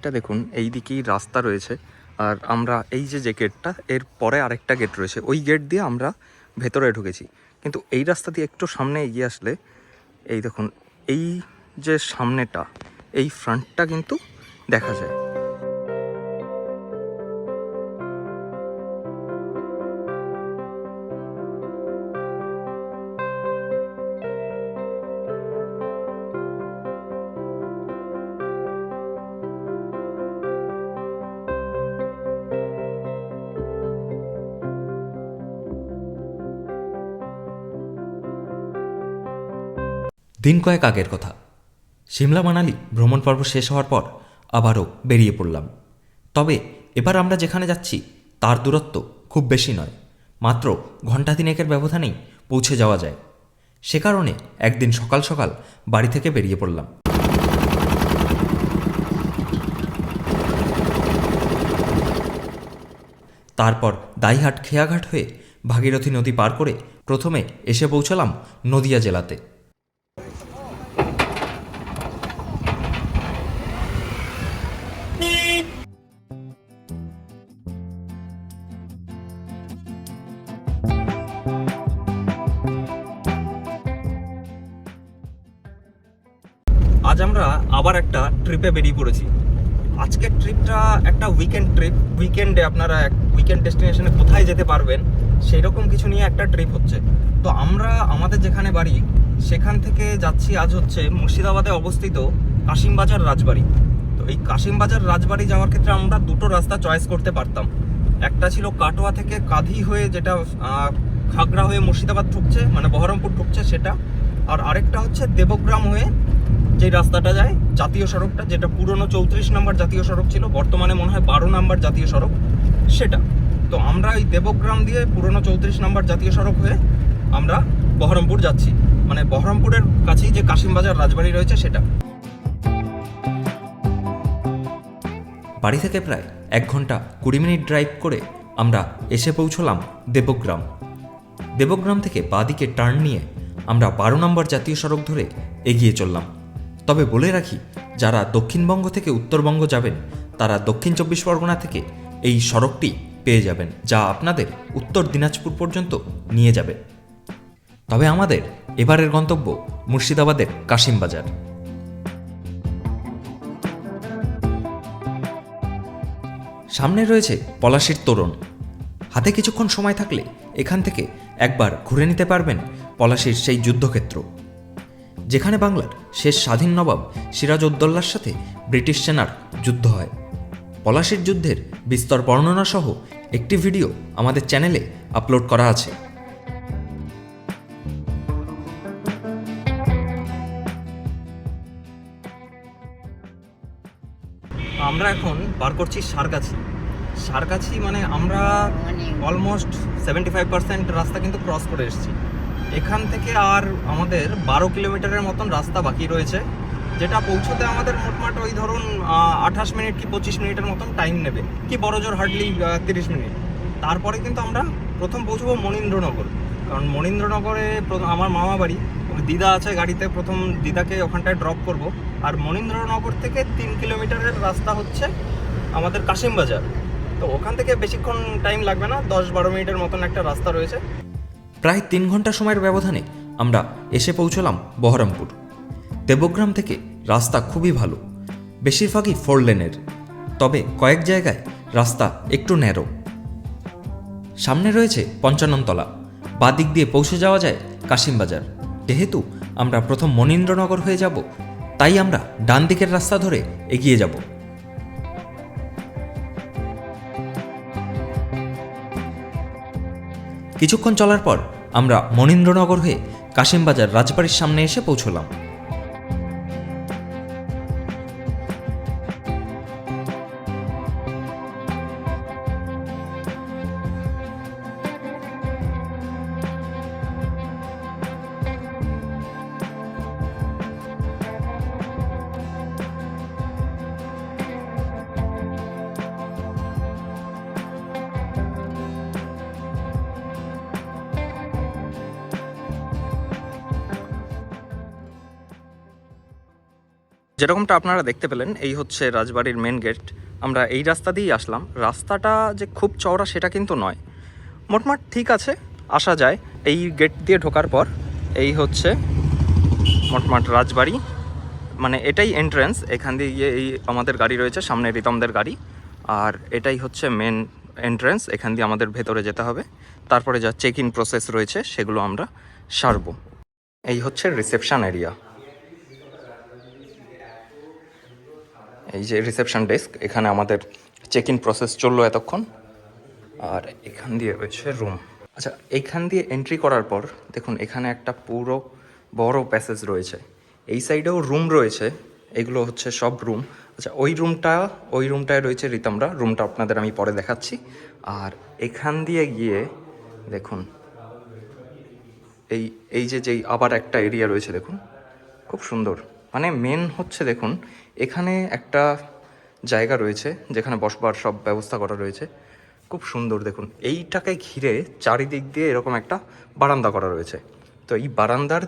গেটটা দেখুন, এই দিকেই রাস্তা রয়েছে। আর আমরা এই যে যে গেটটা, এর পরে আরেকটা গেট রয়েছে। ওই গেট দিয়ে আমরা ভেতরে ঢুকেছি। কিন্তু এই রাস্তা দিয়ে একটু সামনে এগিয়ে আসলে, এই দেখুন, এই যে সামনেটা, এই ফ্রন্টটা কিন্তু দেখা যায়। দিন কয়েক আগের কথা। সিমলা মানালি ভ্রমণ পর্ব শেষ হওয়ার পর আবারও বেরিয়ে পড়লাম। তবে এবার আমরা যেখানে যাচ্ছি, তার দূরত্ব খুব বেশি নয়। মাত্র ঘণ্টা তিনেকের ব্যবধানেই পৌঁছে যাওয়া যায়। সে কারণে একদিন সকাল সকাল বাড়ি থেকে বেরিয়ে পড়লাম। তারপর দাইহাট খেয়াঘাট হয়ে ভাগীরথী নদী পার করে প্রথমে এসে পৌঁছলাম নদিয়া জেলাতে। ট্রিপে বেরিয়ে পড়েছি। আজকের ট্রিপটা একটা উইকেন্ড ট্রিপ উইকেন্ডে আপনারা এক উইকেন্ড ডেস্টিনেশনে কোথায় যেতে পারবেন সেই রকম কিছু নিয়ে একটা ট্রিপ হচ্ছে। তো আমরা, আমাদের যেখানে বাড়ি, সেখান থেকে যাচ্ছি আজ হচ্ছে মুর্শিদাবাদে অবস্থিত কাশিমবাজার রাজবাড়ি। তো এই কাশিমবাজার রাজবাড়ি যাওয়ার ক্ষেত্রে আমরা দুটো রাস্তা চয়েস করতে পারতাম। একটা ছিল কাটোয়া থেকে কাঁধি হয়ে যেটা খাগড়া হয়ে মুর্শিদাবাদ ঢুকছে মানে বহরমপুর ঢুকছে সেটা। আর আরেকটা হচ্ছে দেবগ্রাম হয়ে যে রাস্তাটা যায়, জাতীয় সড়কটা, যেটা পুরনো চৌত্রিশ নম্বর জাতীয় সড়ক ছিল, বর্তমানে মনে হয় বারো নম্বর জাতীয় সড়ক, সেটা। তো আমরা এই দেবগ্রাম দিয়ে পুরনো চৌত্রিশ নম্বর জাতীয় সড়ক হয়ে আমরা বহরমপুর যাচ্ছি। মানে বহরমপুরের কাছেই যে কাশিমবাজার রাজবাড়ি রয়েছে, সেটা। বাড়ি থেকে প্রায় এক ঘণ্টা কুড়ি মিনিট ড্রাইভ করে আমরা এসে পৌঁছলাম দেবগ্রাম। দেবগ্রাম থেকে বাদিকে টার্ন নিয়ে আমরা বারো নম্বর জাতীয় সড়ক ধরে এগিয়ে চললাম। তবে বলে রাখি, যারা দক্ষিণবঙ্গ থেকে উত্তরবঙ্গ যাবেন, তারা দক্ষিণ চব্বিশ পরগনা থেকে এই সড়কটি পেয়ে যাবেন, যা আপনাদের উত্তর দিনাজপুর পর্যন্ত নিয়ে যাবে। তবে আমাদের এবারের গন্তব্য মুর্শিদাবাদের কাশিমবাজার। সামনে রয়েছে পলাশির তোরণ। হাতে কিছুক্ষণ সময় থাকলে এখান থেকে একবার ঘুরে নিতে পারবেন পলাশির সেই যুদ্ধক্ষেত্র। যেখানে বাংলার শেষ স্বাধীন নবাব সিরাজউদ্দৌলার সাথে ব্রিটিশ সেনার যুদ্ধ হয়। পলাশির যুদ্ধের বিস্তর বর্ণনা সহ একটি ভিডিও আমাদের চ্যানেলে আপলোড করা আছে। আমরা এখন বার করছি সারগাছি। সারগাছি মানে আমরা অলমোস্ট সেভেন্টি ফাইভ পার্সেন্ট রাস্তা কিন্তু ক্রস করে এসেছি। এখান থেকে আর আমাদের বারো কিলোমিটারের মতন রাস্তা বাকি রয়েছে। যেটা পৌঁছতে আমাদের মোটমাট ওই ধরুন আঠাশ মিনিট কি পঁচিশ মিনিটের মতন টাইম নেবে। কি বড় জোর হার্ডলি তিরিশ মিনিট। তারপরে কিন্তু আমরা প্রথম পৌঁছবো মনীন্দ্রনগর। কারণ মনীন্দ্রনগরে আমার মামা বাড়ি দিদা আছে গাড়িতে, প্রথম দিদাকে ওখানটায় ড্রপ করব। আর মনীন্দ্রনগর থেকে তিন কিলোমিটারের রাস্তা হচ্ছে আমাদের কাশিমবাজার। তো ওখান থেকে বেশিক্ষণ টাইম লাগবে না, দশ বারো মিনিটের মতন একটা রাস্তা রয়েছে। প্রায় তিন ঘণ্টা সময়ের ব্যবধানে আমরা এসে পৌঁছলাম বহরমপুর। দেবগ্রাম থেকে রাস্তা খুবই ভালো, বেশিরভাগই ফোর লেনের, তবে কয়েক জায়গায় রাস্তা একটু ন্যারো সামনে রয়েছে পঞ্চাননতলা, বাদিক দিয়ে পৌঁছে যাওয়া যায় কাশিমবাজার। যেহেতু আমরা প্রথম মনীন্দ্রনগর হয়ে যাব, তাই আমরা ডান দিকের রাস্তা ধরে এগিয়ে যাব। কিছুক্ষণ চলার পর আমরা মনীন্দ্রনগর হয়ে কাশিমবাজার রাজবাড়ির সামনে এসে পৌঁছলাম। যেরকমটা আপনারা দেখতে পেলেন, এই হচ্ছে রাজবাড়ির মেন গেট আমরা এই রাস্তা দিয়েই আসলাম। রাস্তাটা যে খুব চওড়া সেটা কিন্তু নয়। মোটমাট ঠিক আছে, আসা যায়। এই গেট দিয়ে ঢোকার পর এই হচ্ছে মোটমাট রাজবাড়ি। মানে এটাই এন্ট্রেন্স এখান দিয়ে এই আমাদের গাড়ি রয়েছে, সামনে রিতমদের গাড়ি। আর এটাই হচ্ছে মেন এন্ট্রেন্স এখান দিয়ে আমাদের ভেতরে যেতে হবে। তারপরে যা চেক ইন প্রসেস রয়েছে, সেগুলো আমরা সারবো। এই হচ্ছে রিসেপশান এরিয়া এই যে রিসেপশন ডেস্ক এখানে আমাদের চেক ইন প্রসেস চলল এতক্ষণ। আর এখান দিয়ে রয়েছে রুম আচ্ছা এইখান দিয়ে এন্ট্রি করার পর, দেখুন, এখানে একটা পুরো বড় প্যাসেজ রয়েছে। এই সাইডেও রুম রয়েছে, এগুলো হচ্ছে সব রুম আচ্ছা ওই রুমটা ওই রুমটায় রয়েছে রিতমরা রুমটা আপনাদের আমি পরে দেখাচ্ছি। আর এখান দিয়ে গিয়ে, দেখুন, এই এই যে যেই আবার একটা এরিয়া রয়েছে, দেখুন, খুব সুন্দর। মানে মেন হচ্ছে, দেখুন এখানে একটা জায়গা রয়েছে যেখানে বসবার সব ব্যবস্থা করা রয়েছে। খুব সুন্দর, দেখুন। এইটাকে ঘিরে চারিদিক দিয়ে এরকম একটা বারান্দা করা রয়েছে। তো এই বারান্দার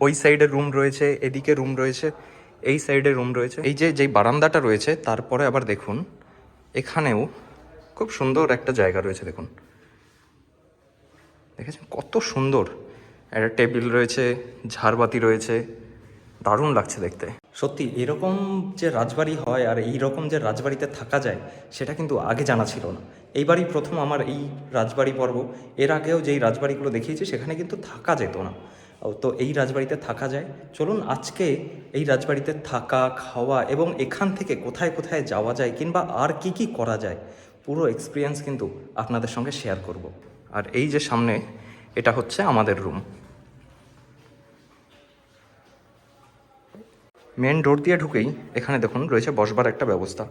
ওই সাইডে রুম রয়েছে, এদিকে রুম রয়েছে, এই সাইডে রুম রয়েছে। এই যে, যেই বারান্দাটা রয়েছে, তারপরে আবার দেখুন, এখানেও খুব সুন্দর একটা জায়গা রয়েছে, দেখুন। দেখেছেন? কত সুন্দর। একটা টেবিল রয়েছে, ঝাড়বাতি রয়েছে। দারুণ লাগছে দেখতে। সত্যি, এরকম যে রাজবাড়ি হয় আর এই রকম যে রাজবাড়িতে থাকা যায়, সেটা কিন্তু আগে জানা ছিল না। এইবারই প্রথম আমার এই রাজবাড়ি পর্ব। এর আগেও যেই রাজবাড়িগুলো দেখিয়েছি, সেখানে কিন্তু থাকা যেত না। তো এই রাজবাড়িতে থাকা যায়। চলুন আজকে এই রাজবাড়িতে থাকা, খাওয়া এবং এখান থেকে কোথায় কোথায় যাওয়া যায় কিংবা আর কি কি করা যায়, পুরো এক্সপিরিয়েন্স কিন্তু আপনাদের সঙ্গে শেয়ার করব। আর এই যে সামনে, এটা হচ্ছে আমাদের রুম মেন ডোর দিয়ে ঢুকেই এখানে দেখুন রয়েছে বসবার একটা ব্যবস্থা।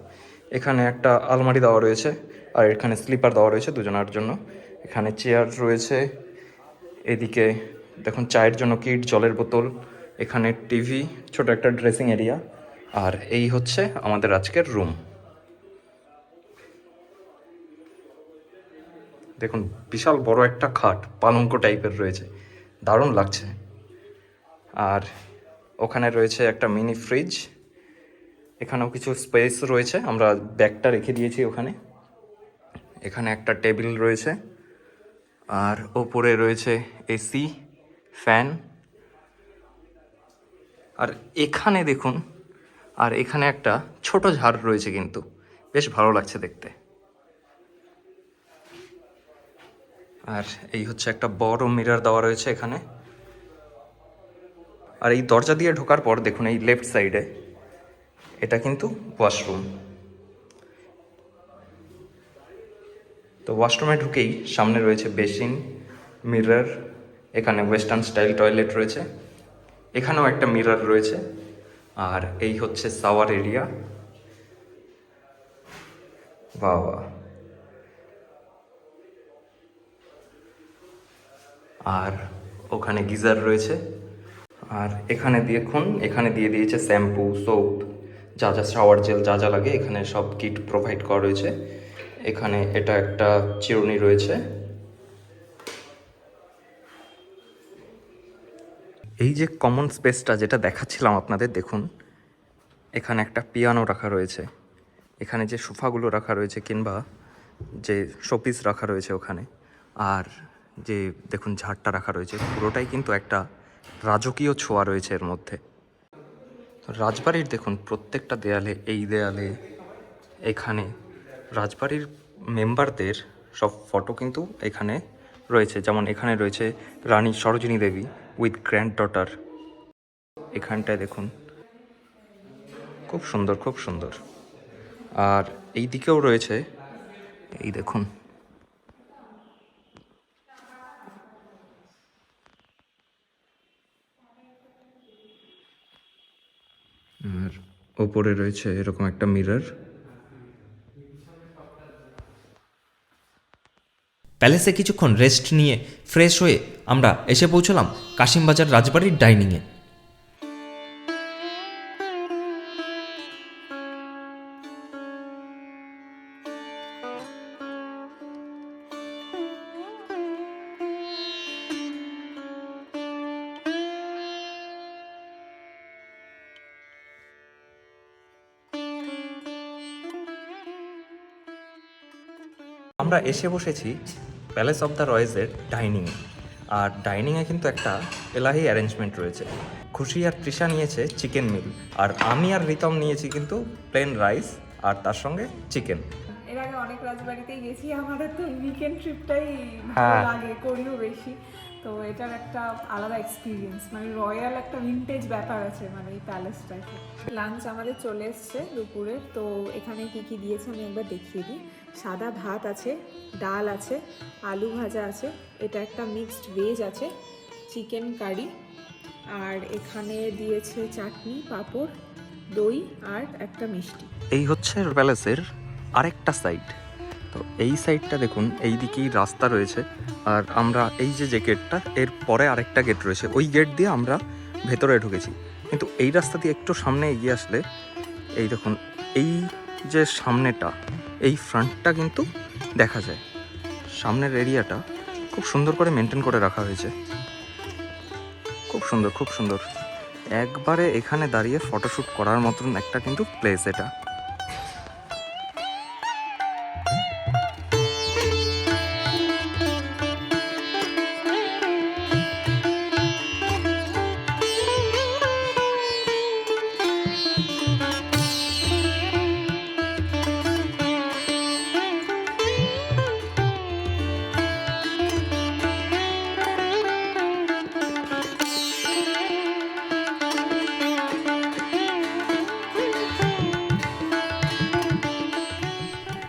এখানে একটা আলমারি দেওয়া রয়েছে আর এখানে স্লিপার দেওয়া রয়েছে দুজনের জন্য। এখানে চেয়ার রয়েছে। এদিকে দেখুন চায়ের জন্য কিট, জলের বোতল, এখানে টিভি, ছোট একটা ড্রেসিং এরিয়া। আর এই হচ্ছে আমাদের আজকের রুম। দেখুন বিশাল বড় একটা খাট, পালঙ্ক টাইপের রয়েছে। দারুণ লাগছে। আর ওখানে রয়েছে একটা মিনি ফ্রিজ এখানেও কিছু স্পেস রয়েছে, আমরা ব্যাগটা রেখে দিয়েছি ওখানে। এখানে একটা টেবিল রয়েছে, আর ওপরে রয়েছে এসি ফ্যান আর এখানে দেখুন, আর এখানে একটা ছোট ঝাড় রয়েছে কিন্তু, বেশ ভালো লাগছে দেখতে। আর এই হচ্ছে একটা বড় মিরর দেওয়া রয়েছে এখানে। আর এই দরজা দিয়ে ঢোকার পর দেখুন এই লেফট সাইডে এটা কিন্তু ওয়াশরুম তো ওয়াশরুমে ঢুকেই সামনে রয়েছে বেসিন মিরর এখানে ওয়েস্টার্ন স্টাইল টয়লেট রয়েছে। এখানেও একটা মিরর রয়েছে। আর এই হচ্ছে সাওয়ার এরিয়া বাবা। আর ওখানে গিজার রয়েছে। আর এখানে দেখুন, এখানে দিয়ে দিয়েছে শ্যাম্পু সোপ যা যা শাওয়ার জেল, যা যা লাগে এখানে সব কিট প্রোভাইড করা রয়েছে। এখানে এটা একটা চিরুনি রয়েছে। এই যে কমন স্পেসটা যেটা দেখাচ্ছিলাম আপনাদের, দেখুন, এখানে একটা পিয়ানো রাখা রয়েছে। এখানে যে সোফাগুলো রাখা রয়েছে কিংবা যে শোপিস রাখা রয়েছে ওখানে। আর যে দেখুন, ঝাড়টা রাখা রয়েছে, পুরোটাই কিন্তু একটা রাজকীয় ছোঁয়া রয়েছে এর মধ্যে। রাজবাড়ির দেখুন, প্রত্যেকটা দেয়ালে, এই দেয়ালে, এখানে রাজবাড়ির মেম্বারদের সব ফটো কিন্তু এখানে রয়েছে। যেমন এখানে রয়েছে Rani Sarojini Devi with granddaughter. এখানটায় দেখুন, খুব সুন্দর খুব সুন্দর। আর এই দিকেও রয়েছে, এই দেখুন আর ওপরে রয়েছে এরকম একটা মিরর প্যালেসে কিছুক্ষণ রেস্ট নিয়ে ফ্রেশ হয়ে আমরা এসে পৌঁছলাম কাশিমবাজার রাজবাড়ির ডাইনিংয়ে আমরা এসে বসেছি প্যালেস অফ দ্য রয়েজের ডাইনিংয়ে আর ডাইনিংয়ে কিন্তু একটা এলাহি অ্যারেঞ্জমেন্ট রয়েছে। খুশি আর তৃষা নিয়েছে চিকেন মিল আর আমি আর রিতম নিয়েছি কিন্তু প্লেন রাইস আর তার সঙ্গে চিকেন এর আগে অনেক রাজবাড়িতেই গেছি আমাদের তো উইকেন্ড ট্রিপটাই। ভালো লাগে করিও বেশি। তো এটার একটা আলাদা এক্সপিরিয়েন্স মানে রয়্যাল একটা ভিনটেজ ব্যাপার আছে মানে এই প্যালেসটাতে লাঞ্চ আমাদের চলে এসছে দুপুরে, তো এখানে কি কি দিয়েছে আমি একবার দেখিয়ে দিই। সাদা ভাত আছে, ডাল আছে, আলু ভাজা আছে, এটা একটা মিক্সড ভেজ আছে চিকেন কারি আর এখানে দিয়েছে চাটনি, পাঁপড়, দই আর একটা মিষ্টি। এই হচ্ছে প্যালেসের আরেকটা সাইড তো এই সাইডটা দেখুন এই দিকেই রাস্তা রয়েছে। আর আমরা এই যে যে গেটটা এর পরে আরেকটা গেট রয়েছে। ওই গেট দিয়ে আমরা ভেতরে ঢুকেছি। কিন্তু এই রাস্তা দিয়ে একটু সামনে এগিয়ে আসলে, এই দেখুন, এই যে সামনেটা, এই ফ্রন্টটা কিন্তু দেখা যায়। সামনের এরিয়াটা খুব সুন্দর করে মেনটেন করে রাখা হয়েছে। খুব সুন্দর খুব সুন্দর। একবারে এখানে দাঁড়িয়ে ফটোশ্যুট করার মতন একটা কিন্তু প্লেস এটা।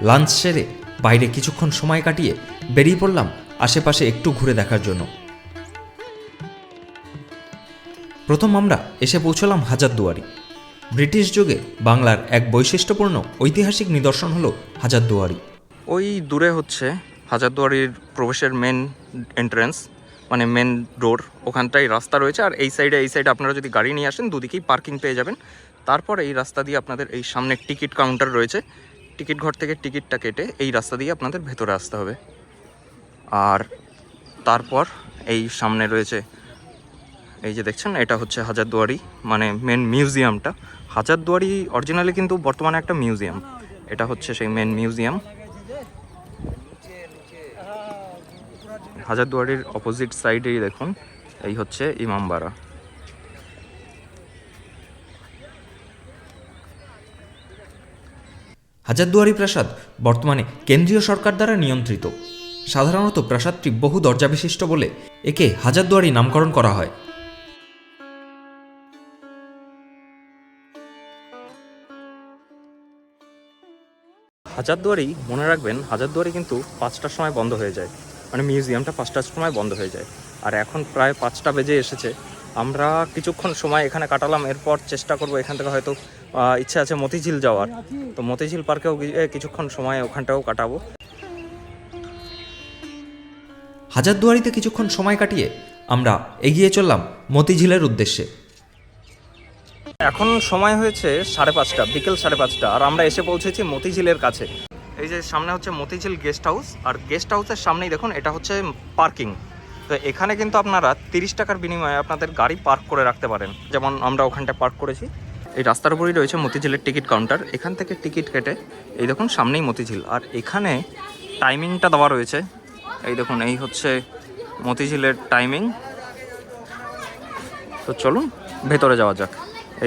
লাঞ্চ সেরে বাইরে কিছুক্ষণ সময় কাটিয়ে বেরিয়ে পড়লাম আশেপাশে একটু ঘুরে দেখার জন্য। প্রথম আমরা এসে পৌঁছলাম হাজারদুয়ারি। ব্রিটিশ যুগে বাংলার এক বৈশিষ্ট্যপূর্ণ ঐতিহাসিক নিদর্শন হলো হাজারদুয়ারি। ওই দূরে হচ্ছে হাজারদুয়ারির প্রবেশের মেন এন্ট্রেন্স মানে মেন রোড ওখানটাই রাস্তা রয়েছে আর এই সাইডে এই সাইডে আপনারা যদি গাড়ি নিয়ে আসেন, দুদিকেই পার্কিং পেয়ে যাবেন। তারপর এই রাস্তা দিয়ে আপনাদের এই সামনে টিকিট কাউন্টার রয়েছে। টিকিট ঘর থেকে টিকিটটা কেটে এই রাস্তা দিয়ে আপনাদের ভেতরে আসতে হবে। আর তারপর এই সামনে রয়েছে, এই যে দেখছেন, এটা হচ্ছে হাজারদুয়ারি মানে মেন মিউজিয়ামটা হাজারদুয়ারি অরিজিনালি কিন্তু বর্তমানে একটা মিউজিয়াম এটা হচ্ছে সেই মেন মিউজিয়াম হাজারদুয়ারির অপোজিট সাইডেই দেখুন, এই হচ্ছে ইমামবাড়া। হাজারদুয়ারি প্রাসাদ বর্তমানে কেন্দ্রীয় সরকার দ্বারা নিয়ন্ত্রিত। সাধারণত প্রাসাদটি বহু দরজা বিশিষ্ট বলে একে হাজারদুয়ারি নামকরণ করা হয়। হাজারদুয়ারি, মনে রাখবেন, হাজারদুয়ারি কিন্তু পাঁচটার সময় বন্ধ হয়ে যায়। মানে মিউজিয়ামটা পাঁচটার সময় বন্ধ হয়ে যায়। আর এখন প্রায় পাঁচটা বেজে এসেছে। আমরা কিছুক্ষণ সময় এখানে কাটালাম, এরপর চেষ্টা করব এখান থেকে হয়তো ইচ্ছা আছে মতিঝিল যাওয়ার। তো মতিঝিল পার্কেও কিছুক্ষণ সময় ওখানটাও কাটাবো। হাজারদুয়ারিতে কিছুক্ষণ সময় কাটিয়ে আমরা এগিয়ে চললাম মতিঝিলের উদ্দেশ্যে। এখন সময় হয়েছে সাড়ে পাঁচটা বিকেল সাড়ে পাঁচটা আর আমরা এসে পৌঁছেছি মতিঝিলের কাছে। এই যে সামনে হচ্ছে মতিঝিল গেস্ট হাউস আর গেস্ট হাউসের সামনেই দেখুন এটা হচ্ছে পার্কিং। তো এখানে কিন্তু আপনারা তিরিশ টাকার বিনিময়ে আপনাদের গাড়ি পার্ক করে রাখতে পারেন। যেমন আমরা ওখানটায় পার্ক করেছি। এই রাস্তার উপরেই রয়েছে মতিঝিলের টিকিট কাউন্টার। এখান থেকে টিকিট কেটে, এই দেখুন, সামনেই মতিঝিল। আর এখানে টাইমিংটা দেওয়া রয়েছে। এই দেখুন, এই হচ্ছে মতিঝিলের টাইমিং তো চলুন, ভেতরে যাওয়া যাক।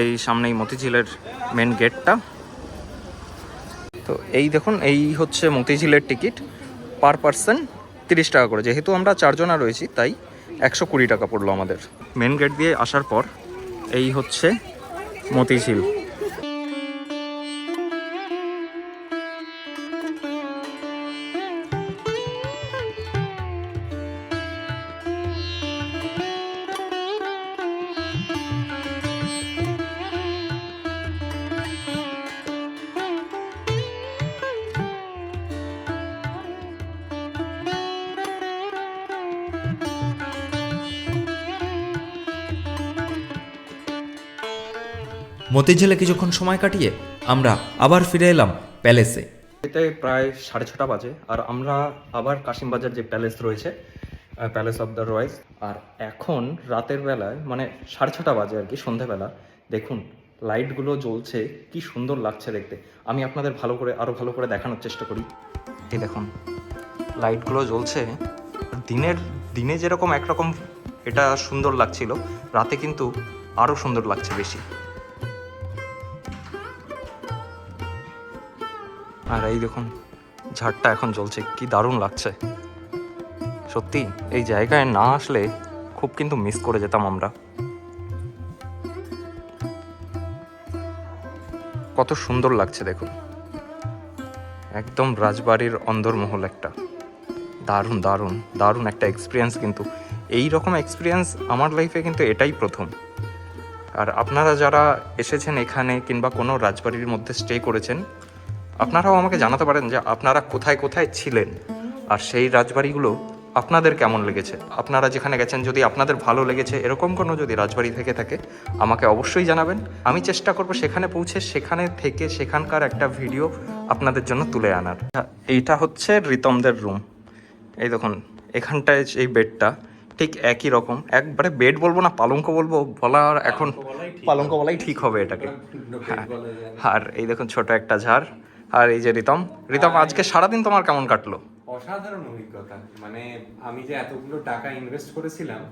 এই সামনেই মতিঝিলের মেন গেটটা তো এই দেখুন, এই হচ্ছে মতিঝিলের টিকিট। পার পার্সন তিরিশ টাকা করে। যেহেতু আমরা চারজনা রয়েছি, তাই একশো কুড়ি টাকা পড়ল আমাদের। মেন গেট দিয়ে আসার পর, এই হচ্ছে মতিঝিল মতিঝিলে কিছুক্ষণ সময় কাটিয়ে আমরা আবার ফিরে এলাম প্যালেসে। এতে প্রায় সাড়ে ছটা বাজে আর আমরা আবার কাশিমবাজার যে প্যালেস রয়েছে প্যালেস অফ দ্য রয়েস আর এখন রাতের বেলায় মানে সাড়ে ছটা বাজে আর কি সন্ধেবেলা, দেখুন, লাইটগুলো জ্বলছে, কি সুন্দর লাগছে দেখতে। আমি আপনাদের ভালো করে আরও ভালো করে দেখানোর চেষ্টা করি। এই দেখুন, লাইটগুলো জ্বলছে। দিনের, দিনে যেরকম একরকম এটা সুন্দর লাগছিল, রাতে কিন্তু আরও সুন্দর লাগছে বেশি। আর এই দেখুন, ঝাড়টা এখন জ্বলছে, কি দারুণ লাগছে। সত্যি, এই জায়গায় না আসলে খুব কিন্তু মিস করে যেতাম আমরা। কত সুন্দর লাগছে দেখুন। একদম রাজবাড়ির অন্দরমহল একটা। দারুণ দারুণ দারুণ একটা এক্সপিরিয়েন্স কিন্তু। এই রকম এক্সপিরিয়েন্স আমার লাইফে কিন্তু এটাই প্রথম। আর আপনারা যারা এসেছেন এখানে কিংবা কোনো রাজবাড়ির মধ্যে স্টে করেছেন আপনারাও আমাকে জানাতে পারেন যে আপনারা কোথায় কোথায় ছিলেন আর সেই রাজবাড়িগুলো আপনাদের কেমন লেগেছে। আপনারা যেখানে গেছেন যদি আপনাদের ভালো লেগেছে এরকম কোনো যদি রাজবাড়ি থেকে থাকে আমাকে অবশ্যই জানাবেন। আমি চেষ্টা করব সেখানে পৌঁছে সেখানে থেকে সেখানকার একটা ভিডিও আপনাদের জন্য তুলে আনার। এইটা হচ্ছে রিতমদের রুম এই দেখুন এখানটায় এই বেডটা ঠিক একই রকম। একবারে বেড বলব না পালঙ্ক বলব বলার এখন পালঙ্ক বলাই ঠিক হবে এটাকে। হ্যাঁ। আর এই দেখুন ছোট একটা ঝাড়। আর এই যে রিতম রিতম আজকে সারাদিন তোমার কেমন কাটলো? অসাধারণ অভিজ্ঞতা। মানে আমি যে এতগুলো টাকা ইনভেস্ট করেছিলাম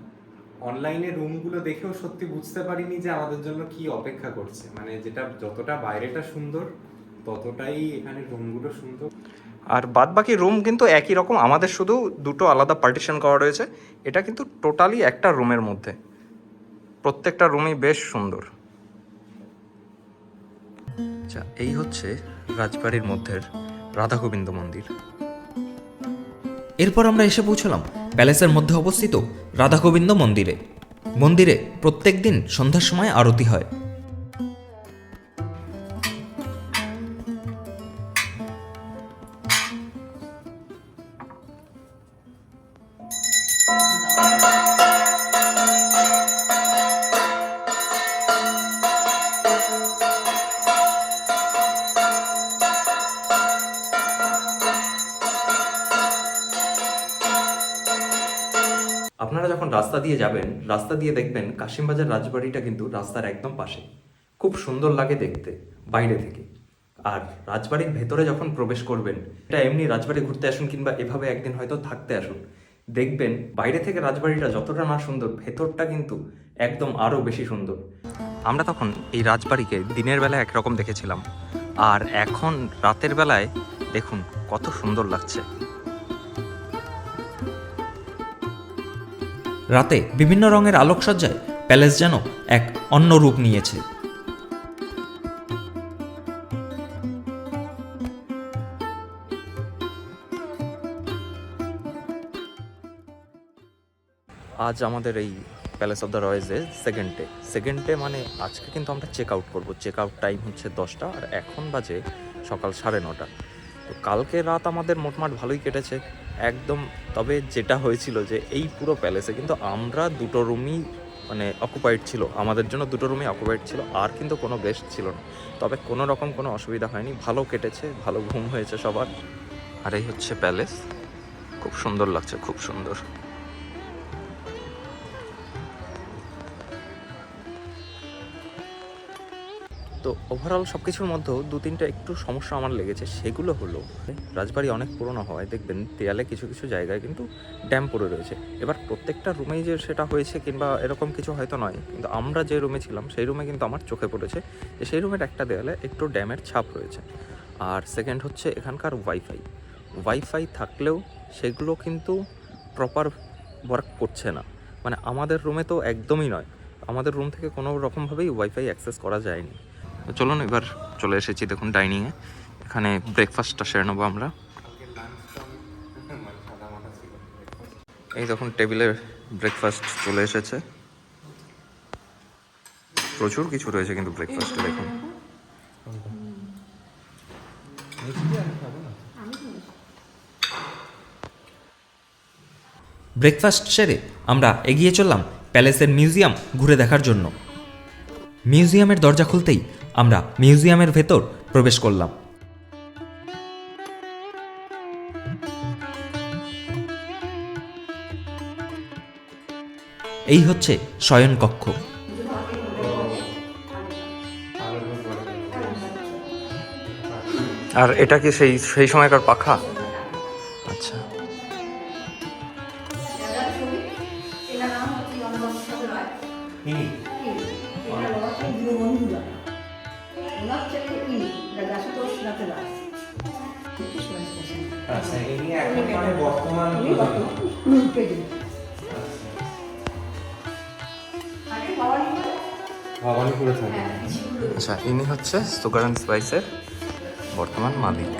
অনলাইনে রুমগুলো দেখেও সত্যি বুঝতে পারিনি যে আমাদের জন্য কি অপেক্ষা করছে। মানে যেটা যতটা বাইরেটা সুন্দর ততটাই এখানে রুমগুলো সুন্দর। আর বাদ বাকি রুম কিন্তু একই রকম আমাদের শুধু দুটো আলাদা পার্টিশন করা রয়েছে। এটা কিন্তু টোটালি একটা রুমের মধ্যে। প্রত্যেকটা রুমই বেশ সুন্দর। আচ্ছা এই হচ্ছে রাজবাড়ির মধ্যে রাধা গোবিন্দ মন্দির। এরপর আমরা এসে পৌঁছলাম প্যালেসের মধ্যে অবস্থিত রাধা গোবিন্দ মন্দিরে। মন্দিরে প্রত্যেক দিন সন্ধ্যার সময় আরতি হয়। দিয়ে যাবেন, রাস্তা দিয়ে দেখবেন কাশিমবাজার রাজবাড়িটা কিন্তু রাস্তার একদম পাশে। খুব সুন্দর লাগে দেখতে, বাইরে থেকে। আর রাজবাড়ির ভেতরে যখন প্রবেশ করবেন, এটা এমনি রাজবাড়ি ঘুরতে আসুন কিংবা এভাবে একদিন হয়তো থাকতে আসুন। দেখবেন বাইরে থেকে রাজবাড়িটা যতটা না সুন্দর, ভেতরটা কিন্তু একদম আরও বেশি সুন্দর। আমরা তখন এই রাজবাড়িকে দিনের বেলায় একরকম দেখেছিলাম। আর এখন রাতের বেলায় দেখুন কত সুন্দর লাগছে। রাতে বিভিন্ন রঙের আলোকসজ্জায় প্যালেস যেন এক অন্য রূপ নিয়েছে। আজ আমাদের এই প্যালেস অফ দ্য রয়েজে সেকেন্ড ডে সেকেন্ড ডে মানে আজকে কিন্তু আমরা চেক আউট করব। চেক আউট টাইম হচ্ছে দশটা আর এখন বাজে সকাল সাড়ে নটা। তো কালকে রাত আমাদের মোটমাট ভালোই কেটেছে। একদম তবে যেটা হয়েছিল যে এই পুরো প্যালেসে কিন্তু আমরা দুটো রুমই মানে অকুপাইড ছিল। আমাদের জন্য দুটো রুমই অকুপাইড ছিল, আর কিন্তু কোনো গেস্ট ছিল না। তবে কোনো রকম কোনো অসুবিধা হয়নি। ভালো কেটেছে, ভালো ঘুম হয়েছে সবার। আর এই হচ্ছে প্যালেস। খুব সুন্দর লাগছে, খুব সুন্দর। তো ওভারঅল সব কিছুর মধ্যেও দু তিনটা একটু সমস্যা আমার লেগেছে, সেগুলো হলো রাজবাড়ি অনেক পুরনো হওয়ায় দেখবেন দেয়ালে কিছু কিছু জায়গায় কিন্তু ড্যাম পড়ে রয়েছে। এবার প্রত্যেকটা রুমেই যে সেটা হয়েছে কিংবা এরকম কিছু হয়তো নয়, কিন্তু আমরা যে রুমে ছিলাম, সেই রুমে কিন্তু আমার চোখে পড়েছে যে সেই রুমের একটা দেয়ালে একটু ড্যামের ছাপ রয়েছে। আর সেকেন্ড হচ্ছে এখানকার ওয়াইফাই ওয়াইফাই থাকলেও সেগুলো কিন্তু প্রপার ওয়ার্ক করছে না। মানে আমাদের রুমে তো একদমই নয়। আমাদের রুম থেকে কোনো রকমভাবেই ওয়াইফাই অ্যাক্সেস করা যায়নি। তো চলুন এবার চলে এসেছি দেখুন ডাইনিংয়ে এখানে ব্রেকফাস্টটা সেরে নেব আমরা। এই দেখুন টেবিলে ব্রেকফাস্ট চলে এসেছে। প্রচুর কিছু রয়েছে কিন্তু ব্রেকফাস্টে দেখুন। ব্রেকফাস্ট সেরে আমরা এগিয়ে চললাম প্যালেসের মিউজিয়াম ঘুরে দেখার জন্য। মিউজিয়ামের দরজা খুলতেই আমরা মিউজিয়ামের ভেতর প্রবেশ করলাম। এই হচ্ছে শয়নকক্ষ আর এটা কি সেই সেই সময়কার পাখা? সুগার অ্যান্ড স্পাইসের বর্তমান মালিক।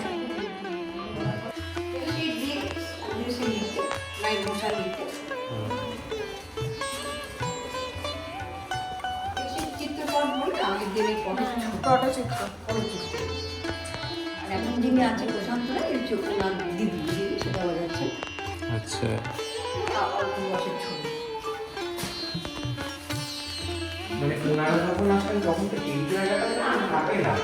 হচ্ছে আচ্ছা। মানে ওনারা যখন আসেন তখন তো এই জায়গাটা থাকে না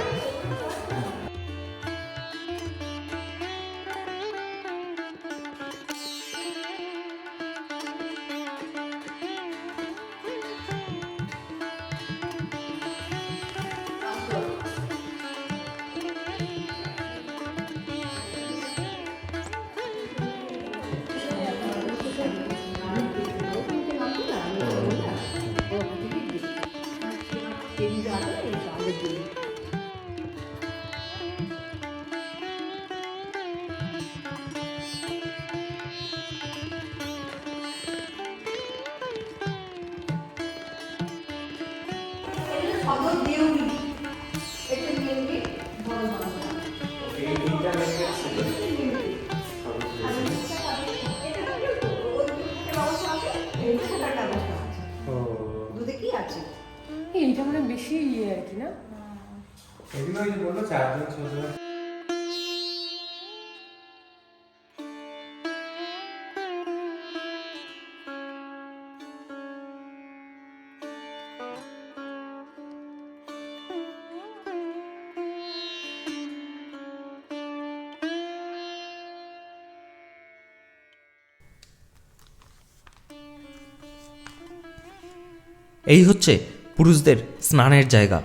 এই হচ্ছে পুরুষদের স্নানের জায়গা।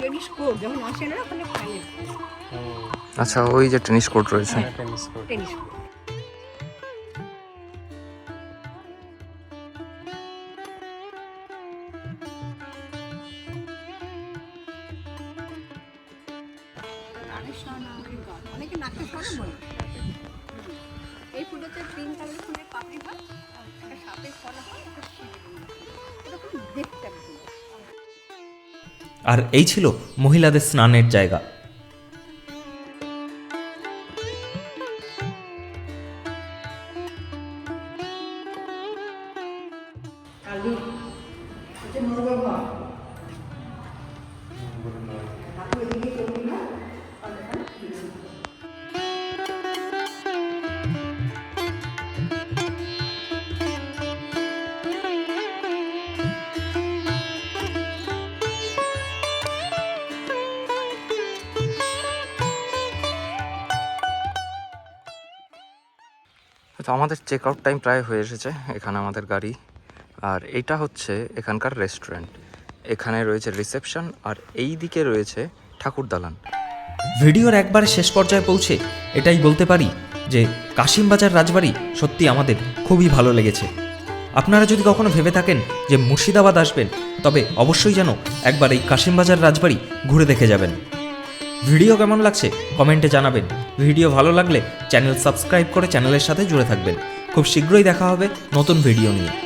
টেনিস কোর্ট যখন আসে না ওখানে ফাইনাল আচ্ছা ওই যে টেনিস কোর্ট রয়েছে। টেনিস কোর্ট টেনিস কোর্ট অনেকে নাকে সরে বলে। এই ফুলতে তিন কালার ফুলের পাপড়ি হয় একটা সাপের ফল হয় একটা শিবের। এটা খুব দেখতে আর এই ছিল মহিলাদের স্নানের জায়গা তো আমাদের চেক আউট টাইম প্রায় হয়ে এসেছে এখানে আমাদের গাড়ি। আর এটা হচ্ছে এখানকার রেস্টুরেন্ট এখানে রয়েছে রিসেপশন আর এই দিকে রয়েছে ঠাকুর দালান। ভিডিওর একবারে শেষ পর্যায়ে পৌঁছে এটাই বলতে পারি যে কাশিমবাজার রাজবাড়ি সত্যি আমাদের খুবই ভালো লেগেছে। আপনারা যদি কখনো ভেবে থাকেন যে মুর্শিদাবাদ আসবেন, তবে অবশ্যই যেন একবার এই কাশিমবাজার রাজবাড়ি ঘুরে দেখে যাবেন। ভিডিও কেমন লাগছে? কমেন্টে জানাবেন। ভিডিও ভালো লাগলে চ্যানেল সাবস্ক্রাইব করে চ্যানেলের সাথে জুড়ে থাকবেন। খুব শীঘ্রই দেখা হবে নতুন ভিডিও নিয়ে।